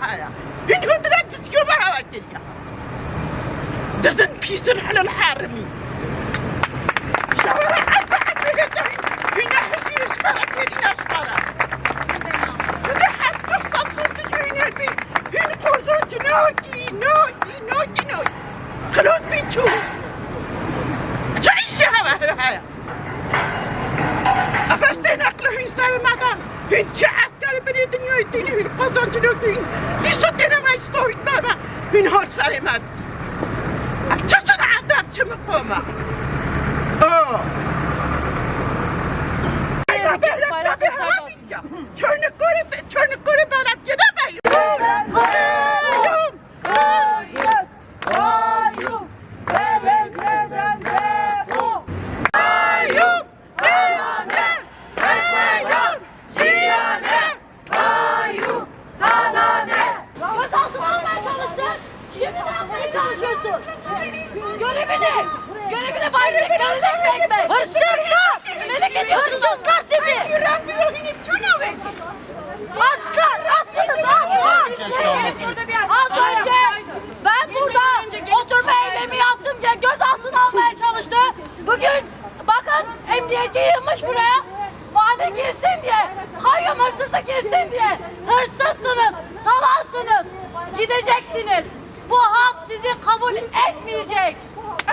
معايا فين كنت راك تسكر معايا كليا دزن بيسن على الحارمي شاورا عبا عبا يا جاي فين حسين اسمها كليا شطرة فين حتى الصوت تجوين البيت فين قوزوت نوكي نوكي نوكي نوكي خلاص بيتشو تعيشها معايا أفاستين أقلهين سالمة هنت Hünçü askeri biri dünyayı dini hün kazancını hün Disot denemez stoğun baba Hün har sarımad Afçasın adab çımı koma. Oo Tabi Görevini, görevini bayrak görevini ekmek. Hırsızlar! Nelik ediyorsunuz? Hırsızlar sizi! Açlar, açsınız, aç, Az önce ben burada oturma eylemi yaptım diye gözaltına almaya çalıştı. Bugün bakın emniyeti yığmış buraya. Vali girsin diye, kayyum hırsızı girsin diye. Hırsızsınız, talansınız, gideceksiniz. Bu halk sizi kabul etmeyecek.